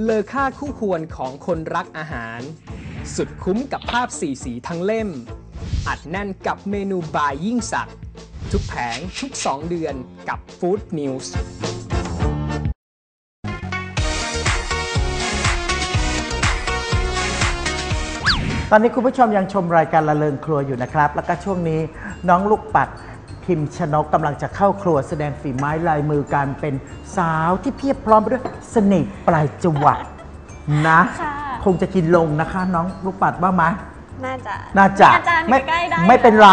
เลอค่าคู่ควรของคนรักอาหาร สุดคุ้มกับภาพสีสีทั้งเล่ม อัดแน่นกับเมนูบายยิ่งสัก ทุกแผงทุก 2 เดือนกับ Food News ตอนนี้คุณผู้ชมยังชมรายการละเลงครัวอยู่นะครับ แล้วก็ช่วงนี้น้องลูกปัด พิมพ์ชนกกำลังจะเข้าครัวแสดงฝีไม้ลายมือการเป็นสาวที่เพียบพร้อมไปด้วยเสน่ห์ปลายจวักนะ ค่ะ คงจะกินลงนะคะ น้องลูกปัดว่าไหม น่าจะน่าจะอาจารย์ไม่ใกล้ได้ไม่เป็นไร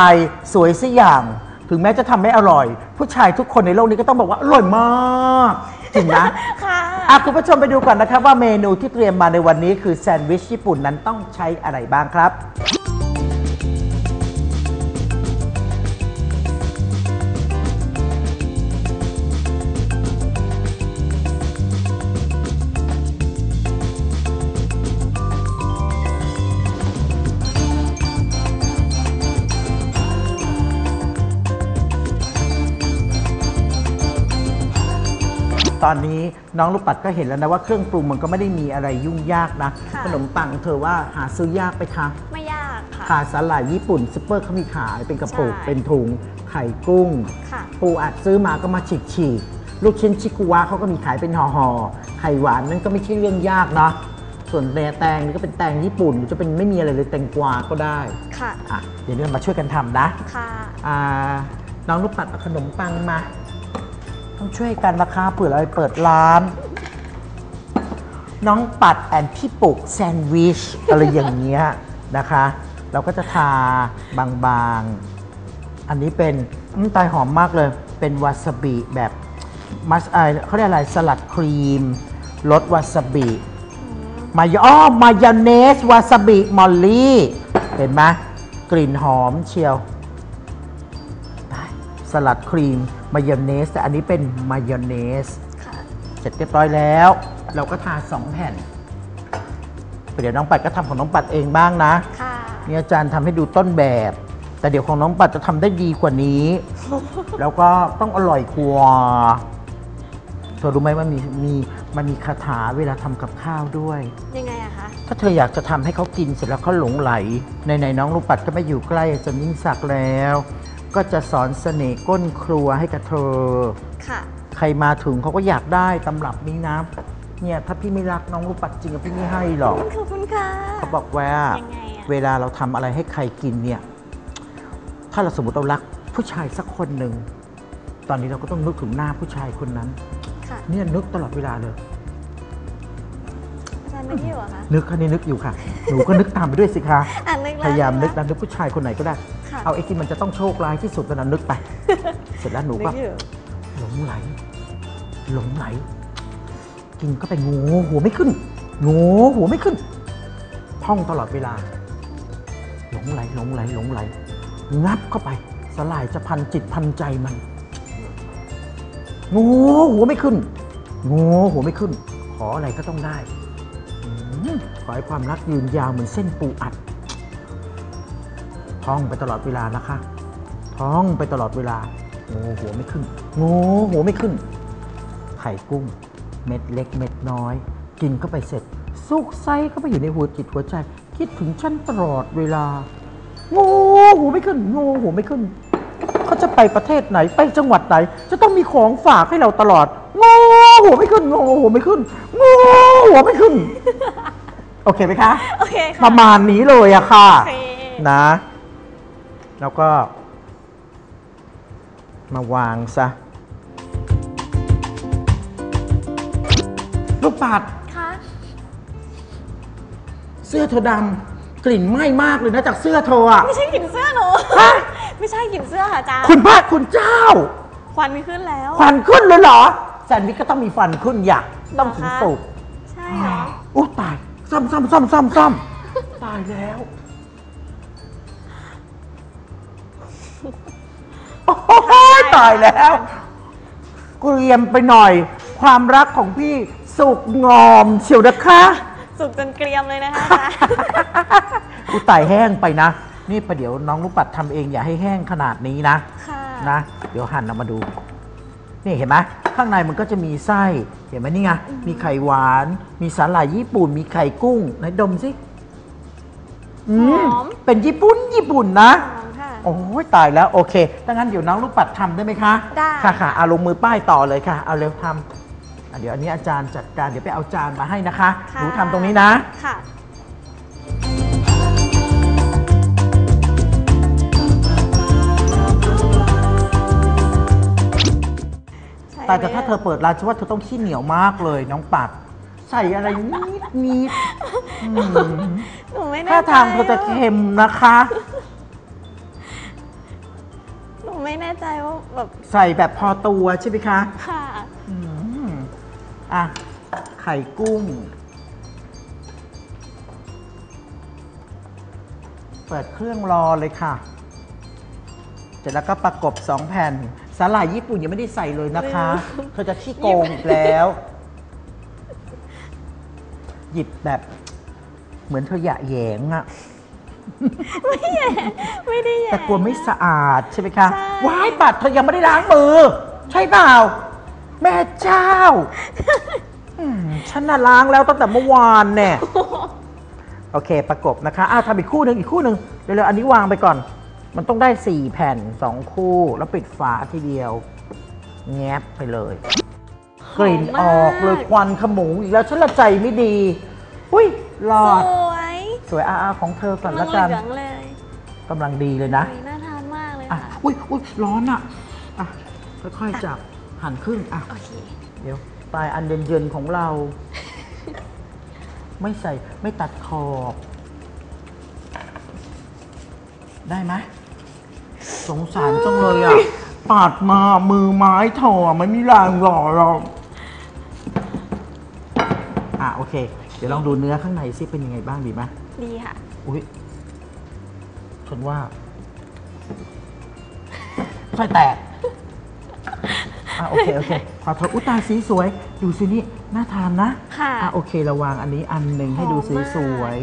สวยสัอย่าง ถึงแม้จะทำไม่อร่อย ผู้ชายทุกคนในโลกนี้ก็ต้องบอกว่าอร่อยมาก จริงนะ ค่ะ อะคุณผู้ชมไปดูก่อนนะครับว่าเมนูที่เตรียมมาในวันนี้คือแซนด์วิชญี่ปุ่นนั้นต้องใช้อะไรบ้างครับ ตอนนี้น้องลูกปัดก็เห็นแล้วนะว่าเครื่องปรุงมันก็ไม่ได้มีอะไรยุ่งยากนะ ค่ะ ขนมปังเธอว่าหาซื้อยากไปคะไม่ยากค่ะ ขาสาหร่ายญี่ปุ่นซุปเปอร์เขามีขายเป็นกระปุกใช่ เป็นถุงไข่กุ้ง ค่ะ ปูอัดซื้อมาก็มาฉีกฉีกๆลูกชิ้นชิกุวะเขาก็มีขายเป็นห่อห่อๆไข่หวานนั่นก็ไม่ใช่เรื่องยากเนาะส่วนแตแตงนี่ก็เป็นแตงญี่ปุ่นจะเป็นไม่มีอะไรเลยแตงกวาก็ได้ค่ะ อะเดี๋ยวเรามาช่วยกันทำนะค่ะ อ่าน้องลูกปัดเอาขนมปังมา ต้องช่วยกันนะคะเผื่อเราไปเปิดร้าน น้องปัดแอนพี่ปุกแซนด์วิช อะไรอย่างเงี้ยนะคะ เราก็จะทาบางๆ อันนี้เป็นอืมตายหอมมากเลย เป็นวาซาบิแบบมัสอะไรเขาเรียกอะไรสลัดครีมรสวาซาบิมายอ้อมายองเนสวาซาบิมอลลี่ เห็นไหมกลิ่นหอมเชียว สลัดครีม มายองเนสแต่อันนี้เป็นมายองเนสค่ะเสร็จเรียบร้อยแล้ว เราก็ทาสองแผ่น เดี๋ยวน้องปัดก็ทำของน้องปัดเองบ้างนะค่ะนี่อาจารย์ทำให้ดูต้นแบบ แต่เดี๋ยวของน้องปัดจะทำได้ดีกว่านี้ แล้วก็ต้องอร่อยกว่าเธอรู้ไหมว่ามีมีมันมีคาถาเวลาทำกับข้าวด้วย ยังไงอะคะถ้าเธออยากจะทำให้เขากินเสร็จแล้วเขาหลงไหลในในๆน้องลูกปัดก็ไม่อยู่ใกล้อาจารย์ยิ่งศักดิ์แล้ว ก็จะสอนเสน่ห์ก้นครัวให้กับเธอ ค่ะ ใครมาถึงเขาก็อยากได้ตำรับนี้นะ เนี่ยถ้าพี่ไม่รักน้องลูกปัดจริงอะพี่ไม่ให้หรอก ขอบคุณค่ะ เขาบอกว่ายังไงอะ เวลาเราทำอะไรให้ใครกินเนี่ย ถ้าเราสมมติเรารักผู้ชายสักคนหนึ่ง ตอนนี้เราก็ต้องนึกถึงหน้าผู้ชายคนนั้น ค่ะ เนี่ยนึกตลอดเวลาเลย อาจารย์ไม่อยู่เหรอะคะ นึกค่ะนี่นึกอยู่ค่ะ หนูก็นึกตามไปด้วยสิคะอ่านนึกแล้วพยายามนึกแล้วนะนึกผู้ชายคนไหนก็ได้ ค่ะ เอาไอ้ที่มันจะต้องโชคร้ายที่สุดนะนึกไป เสร็จแล้วหนูนึก็กอยู่หลงไหล หลงไหล กินก็ไปงูหัวไม่ขึ้นงูหัวไม่ขึ้น ท่องตลอดเวลา หลงไหล หลงไหล หลงไหล งับเข้าไป สลายจะพันจิตพันใจมัน งูหัวไม่ขึ้นงูหัวไม่ขึ้น ขออะไรก็ต้องได้อืมข อให้ความรักยืนยาวเหมือนเส้นปูอัด ท่องไปตลอดเวลานะคะท้องไปตลอดเวลาโงูหัวไม่ขึ้นโงูหัวไม่ขึ้น ไข่กุ้ง เม็ดเล็กเม็ดน้อย กินเข้าไปเสร็จ สุกไซเข้าไปอยู่ในหัวจิตหัวใจ คิดถึงฉันตลอดเวลาโงูหัวไม่ขึ้นโงูหัวไม่ขึ้น เขาจะไปประเทศไหนไปจังหวัดไหน จะต้องมีของฝากให้เราตลอดโงูหัวไม่ขึ้นโงูหัวไม่ขึ้นโงูหัวไม่ขึ้น อเคไหมคะ โอเคปค่ะระมาณนี้เลยอะค่ะ โอเคนะ แล้วก็ มาวางซะ ลูกปัด ค่ะ เสื้อเธอดำกลิ่นไหม้มากเลยนะจากเสื้อเธออะ ไม่ใช่กลิ่นเสื้อหนูไม่ใช่กลิ่นเสื้อค่ะอาจารย์คุณพระคุณเจ้า ควันขึ้นแล้ว ฟันขึ้นเลยเหรอแซนด์วิชก็ต้องมีฟันขึ้นอยากต้องถึงสุกใช่เหรอ อู้ตาย ซ้ำซ้ำซ้ำซ้ำซ้ำตายแล้วโอ้ยตายแล้วเกรียมไปหน่อย ความรักของพี่สุกงอมเชียวนะคะ สุกจนเกรียมเลยนะคะอาจารย์อุยตายแห้งไปนะ นี่ประเดี๋ยวน้องลูกปัดทำเองอย่าให้แห้งขนาดนี้นะค่ะ นะ เดี๋ยวหั่นออกมาดู นี่เห็นไหมข้างในมันก็จะมีไส้เห็นไหมนี่ไงมีไข่หวาน มีสาหร่ายญี่ปุ่น มีไข่กุ้งไหนดมสิอืมหอม เป็นญี่ปุ่นญี่ปุ่นนะ หอมค่ะ โอ้ยตายแล้วโอเคถ้างั้นเดี๋ยวน้องลูกปัดทำได้ไหมคะได้ ค่ะค่ะเอาลงมือป้ายต่อเลยค่ะ เอาเร็วทำอะเดี๋ยวอันนี้อาจารย์จัดการเดี๋ยวไปเอาจานมาให้นะคะค่ะหนูทำตรงนี้นะ ค่ะ แต่แต่ถ้าเธอเปิดร้านฉันว่าเธอต้องขี้เหนียวมากเลยน้องปัด ใส่อะไรนิดนิดอืมหนูไม่แน่ถ้าใจทางเธอจะเค็มนะคะ หนูไม่แน่ใจว่าแบบใส่แบบพอตัวใช่ไหมคะ ค่ะ อืมอะ ไข่กุ้ง เปิดเครื่องรอเลยค่ะ เสร็จแล้วก็ประกบสองแผ่น สาหร่ายญี่ปุ่นยังไม่ได้ใส่เลยนะคะ เธอจะขี้โกงอีกแล้ว หยิบแบบ เหมือนเธอหยะแหยงอะไม่ได้แย่แต่กลัวไม่สะอาดใช่ไหมคะใช่ว้ายปัดเธอยังไม่ได้ล้างมือ ใช่เปล่า แม่เจ้าอืมฉันน่ะล้างแล้วตั้งแต่เมื่อวานเนี่ยโอเคประกบนะคะอ้าวทำอีกคู่หนึ่งอีกคู่หนึ่งเร็วๆอันนี้วางไปก่อน มันต้องได้ 4 แผ่น 2 คู่ แล้วปิดฝาทีเดียว แงบไปเลยกลิ่นออกเลยควันขโมงอีกแล้วฉันละใจไม่ดี อุ้ยหลอด สวยสวยอาๆของเธอก่อนมัละนกันเหลืองเลยกำลังดีเลยนะอุ๊ยน่าทานมากเลยอะค่ะอุ้ยอุ้ยร้อนอะอะค่อยๆจับหั่นครึ่งอะโอเคเดี๋ยวปลายอันเย็นๆของเรา ไม่ใส่ไม่ตัดขอบ ได้ไหม สงสารจังเลยอะ ปาดมามือไม้ถอไม่มีแรงหล่อหรอกอะโอเค เดี๋ยวลองดูเนื้อข้างในซิเป็นยังไงบ้างดีไหมดีค่ะ อุ้ยฉันว่าไส้แตกอะโอเคโอเคขอโทษอุ้ยตายสีสวย ดูสินี่น่าทานนะค่ะ อะโอเคเราวางอันนี้อันหนึ่งให้ดูหอมสีมากสวย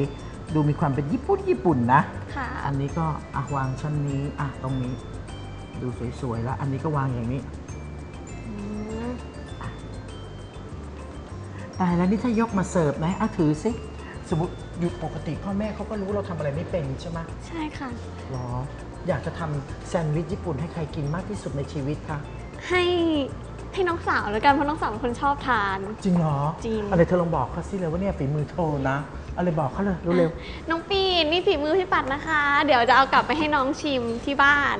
ดูมีความเป็นญี่ปุ่นญี่ปุ่นนะ ค่ะ อันนี้ก็อะวางชั้นนี้อะตรงนี้ ดูสวยๆแล้ว อันนี้ก็วางอย่างนี้อืมตายแล้วนี่ถ้ายกมาเสิร์ฟนะอะถือสิสมมติอยู่ปกติพ่อแม่เขาก็รู้เราทำอะไรไม่เป็นใช่ไหมใช่ค่ะ หรอ อยากจะทำแซนด์วิชญี่ปุ่นให้ใครกินมากที่สุดในชีวิตคะให้ให้น้องสาวแล้วกันเพราะน้องสาวเป็นคนชอบทาน จริงเหรอจริง อะไรเธอลองบอกเขาสิเลยว่าเนี่ยฝีมือเธอนะ อะไรบอกเขาเลยเร็วน้องปีนนี่ฝีมือพี่ปัดนะคะ เดี๋ยวจะเอากลับไปให้น้องชิมที่บ้าน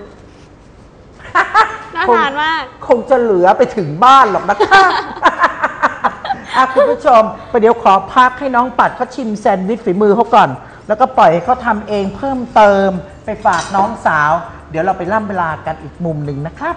น่าคงทานมาก คงจะเหลือไปถึงบ้านหรอกนะคะอะคุณผู้ชมประเดี๋ยวขอพักให้น้องปัดเขาชิมแซนด์วิชฝีมือเขาก่อน แล้วก็ปล่อยให้เขาทำเองเพิ่มเติมไปฝากน้องสาว เดี๋ยวเราไปล่ำเวลากันอีกมุมหนึ่งนะครับ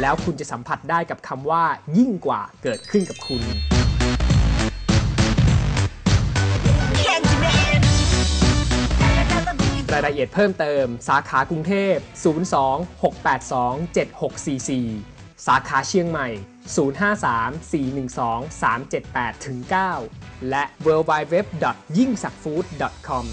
แล้วคุณจะสัมผัสได้กับคำว่า ยิ่งกว่าเกิดขึ้นกับคุณ รายละเอียดเพิ่มเติม สาขากรุงเทพ 02-682-7644 สาขาเชียงใหม่ 053-412-378-9 และ w w w y i n g s a k f o o d c o m